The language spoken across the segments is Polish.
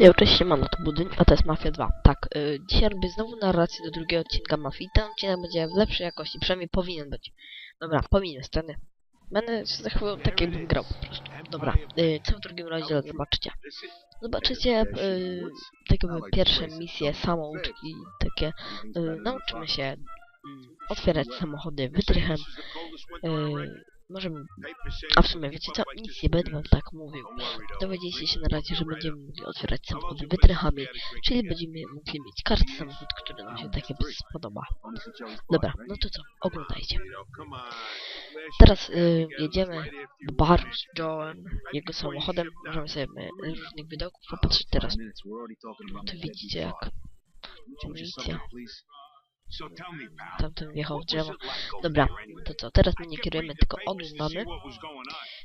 Ja cześć, siemano, to Budyń, a to jest Mafia 2. Tak, y, dzisiaj robię znowu narrację do drugiego odcinka Mafii. Ten odcinek będzie w lepszej jakości, przynajmniej powinien być. Dobra, powinien, sceny. Będę się zachowywał tak, jakbym grał po prostu. Dobra, y, co w drugim rozdziale zobaczycie? Zobaczycie y, takie pierwsze misje, samouczki, takie, nauczymy się y, otwierać samochody wytrychem, możemy a w sumie, wiecie co? Nic nie będę wam tak mówił. Dowiedzieliście się na razie, że będziemy mogli otwierać samochody wytrychami, czyli będziemy mogli mieć każdy samochód, który nam się takie spodoba. Dobra, no to co? Oglądajcie. Teraz y, jedziemy do baru z Joe'em, jego samochodem. Możemy sobie y, różnych widoków popatrzeć teraz. Tu widzicie jak policja tamten wjechał w drzewo. Dobra, to co? Teraz my nie kierujemy, tylko oglądamy.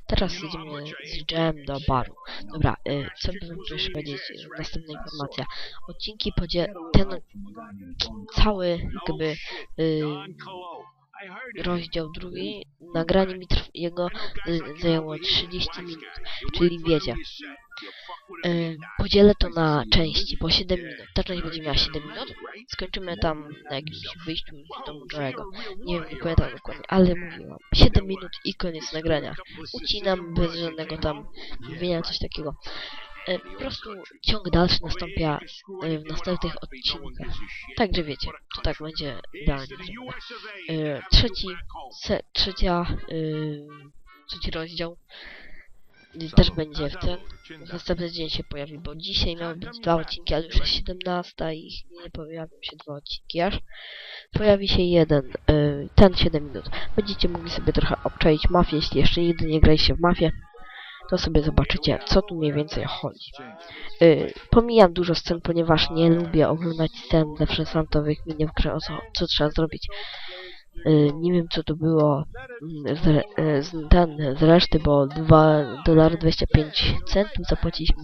Teraz jedziemy z Jem do baru. Dobra, y, co bym tu jeszcze powiedzieć? Następna informacja. Odcinki podzie... ten cały jakby y, rozdział drugi, nagranie mi jego y, zajęło 30 minut, czyli wiecie. Y, podzielę to na części po 7 minut. Ta część będzie miała 7 minut. Skończymy tam na jakimś wyjściu z domu Joe'ego. Nie wiem, nie pamiętam dokładnie, ale mówiłam. 7 minut i koniec nagrania. Ucinam bez żadnego tam mówienia, coś takiego. E, po prostu ciąg dalszy nastąpia e, w następnych odcinkach. Także wiecie, to tak będzie. E, trzeci, se, trzecia, e, trzeci rozdział e, też będzie w ten. W następny dzień się pojawi, bo dzisiaj miały być dwa odcinki, ale już jest 17 i nie pojawią się dwa odcinki aż. Pojawi się jeden, e, ten 7 minut. Będziecie mogli sobie trochę obczaić mafię, jeśli jeszcze nigdy nie graliście w mafię to sobie zobaczycie, co tu mniej więcej chodzi. Yy, pomijam dużo scen, ponieważ nie lubię oglądać scen zawsze sam to wykminię w grze, o co, co trzeba zrobić. Yy, nie wiem, co to było mm, z, re- z, ten, z reszty, bo 2 dolary 25 centów zapłaciliśmy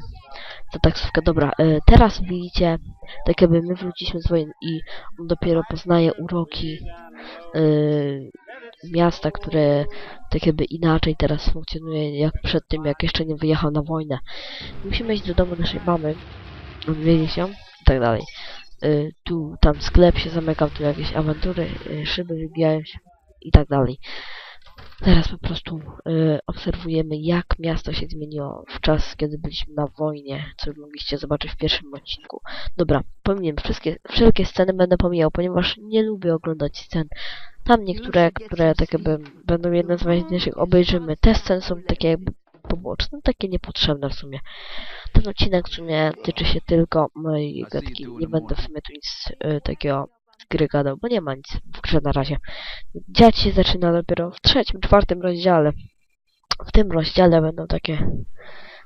za taksówkę. Dobra, yy, teraz widzicie, tak jakby my wróciliśmy z wojny i on dopiero poznaje uroki miasta, które tak jakby inaczej teraz funkcjonuje jak przed tym, jak jeszcze nie wyjechał na wojnę. Musimy iść do domu naszej mamy, odwiedzić ją i tak dalej. Y, tu, tam sklep się zamykał, tu jakieś awantury, y, szyby wybijają się i tak dalej. Teraz po prostu y, obserwujemy, jak miasto się zmieniło w czas, kiedy byliśmy na wojnie, co mogliście zobaczyć w pierwszym odcinku. Dobra, pomijam, wszystkie, wszelkie sceny będę pomijał, ponieważ nie lubię oglądać scen. Tam niektóre, które tak jakby będą jedne z ważniejszych, obejrzymy. Te sceny są takie jakby poboczne, takie niepotrzebne w sumie. Ten odcinek w sumie tyczy się tylko mojej gadki. Nie będę w sumie tu nic y, takiego z gry gadał, bo nie ma nic w grze na razie. Dziać się zaczyna dopiero w trzecim, czwartym rozdziale. W tym rozdziale będą takie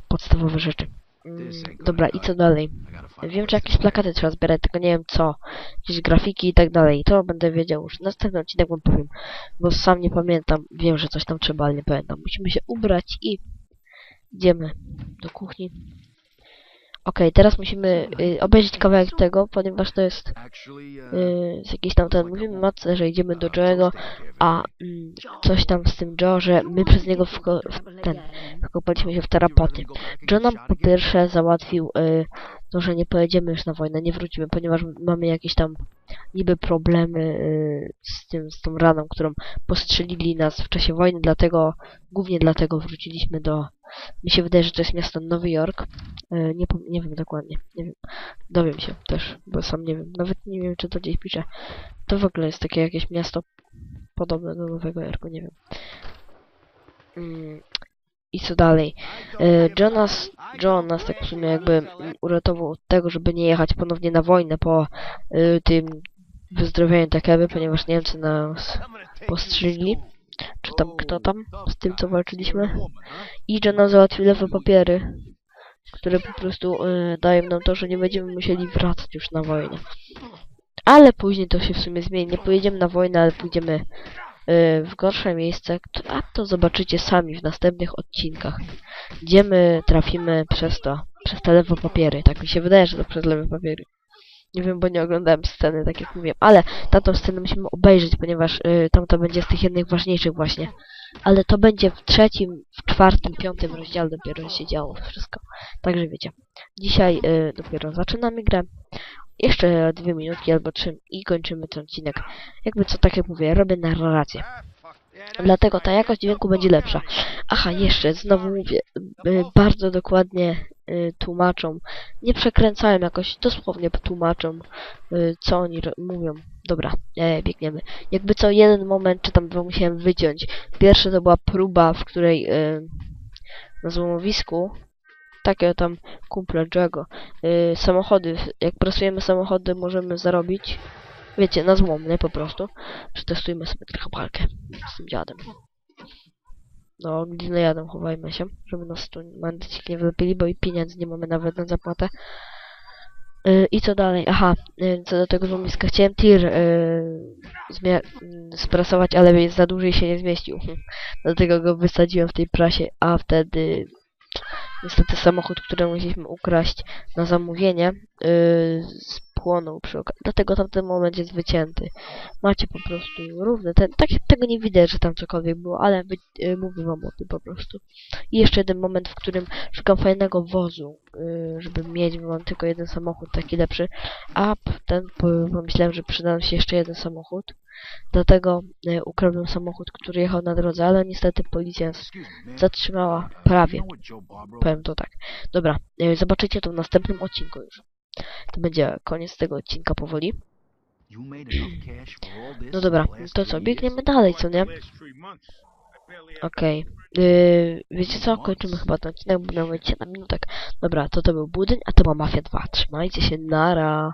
podstawowe rzeczy. Mm, dobra, i co dalej? Wiem, że jakieś plakaty trzeba zbierać, tylko nie wiem co. Jakieś grafiki i tak dalej. To będę wiedział już. Następny odcinek wam powiem. Bo sam nie pamiętam. Wiem, że coś tam trzeba, ale nie pamiętam. Musimy się ubrać i idziemy do kuchni. Okej, teraz musimy y, obejrzeć kawałek tego, ponieważ to jest y, z jakiś tam ten, mówimy matce, że idziemy do Joe'ego, a mm, coś tam z tym Joe, że my przez niego w ten, wkopaliśmy się w tarapaty. Joe nam po pierwsze załatwił y, to, że nie pojedziemy już na wojnę, nie wrócimy, ponieważ mamy jakieś tam niby problemy y, z tym, z tą raną, którą postrzelili nas w czasie wojny, dlatego, głównie dlatego wróciliśmy do, mi się wydaje, że to jest miasto Nowy Jork, y, nie, nie wiem dokładnie, nie wiem, dowiem się też, bo sam nie wiem, nawet nie wiem, czy to gdzieś pisze. To w ogóle jest takie jakieś miasto podobne do Nowego Jorku, nie wiem. Mm, I co dalej? E, Jonas, John nas tak w sumie jakby uratował od tego, żeby nie jechać ponownie na wojnę po y, tym wyzdrowieniu Takewy, ponieważ Niemcy nas postrzelili. Czy tam kto tam z tym, co walczyliśmy. I John nam załatwił lewe papiery, które po prostu y, dają nam to, że nie będziemy musieli wracać już na wojnę. Ale później to się w sumie zmieni. Nie pojedziemy na wojnę, ale pójdziemy y, w gorsze miejsce, a to zobaczycie sami w następnych odcinkach. Gdzie my trafimy przez to, przez te lewe papiery. Tak mi się wydaje, że to przez lewe papiery. Nie wiem, bo nie oglądałem sceny, tak jak mówiłem, ale tamtą scenę musimy obejrzeć, ponieważ y, tam to będzie z tych jednych ważniejszych właśnie ale to będzie w trzecim, w czwartym, piątym rozdziale dopiero się działo wszystko. Także wiecie, dzisiaj y, dopiero zaczynamy grę. Jeszcze dwie minutki albo trzy i kończymy ten odcinek. Jakby co, tak jak mówię, robię narrację. Dlatego ta jakość dźwięku będzie lepsza. Aha, jeszcze, znowu mówię, y, bardzo dokładnie y, tłumaczą. Nie przekręcałem jakoś, dosłownie tłumaczą, y, co oni mówią. Dobra, e, biegniemy. Jakby co jeden moment, czy tam dwa musiałem wyciąć. Pierwszy to była próba, w której y, na złomowisku takiego tam kumpla Joego y, samochody, jak pracujemy samochody możemy zarobić wiecie, na złom, nie po prostu przetestujmy sobie trochę walkę z tym dziadem no, gliny jadą, chowajmy się, żeby nas tu bandyci nie wylepili, bo i pieniędzy nie mamy nawet na zapłatę. Yy, I co dalej? Aha, yy, co do tego złomiska. Chciałem tir yy, sprasować, ale jest za duży i się nie zmieścił. Dlatego go wysadziłem w tej prasie, a wtedy niestety samochód, który musieliśmy ukraść na zamówienie, yy, spłonął przy okazji. Dlatego tamten moment jest wycięty. Macie po prostu równy ten. Tak, tego nie widać, że tam cokolwiek było, ale wy, yy, mówię wam o tym po prostu. I jeszcze jeden moment, w którym szukam fajnego wozu, yy, żeby mieć, bo mam tylko jeden samochód, taki lepszy. A ten po- pomyślałem, że przyda nam się jeszcze jeden samochód. Dlatego yy, ukradłem samochód, który jechał na drodze, ale niestety policja zatrzymała prawie. Powiem to tak. Dobra, yy, zobaczycie to w następnym odcinku już. To będzie koniec tego odcinka powoli. No dobra, to co, biegniemy dalej, co nie? Okej. Yy, wiecie co? Kończymy chyba ten odcinek, bo miał być 7 minutek. Dobra, to to był budyń, a to była Mafia 2. Trzymajcie się, nara.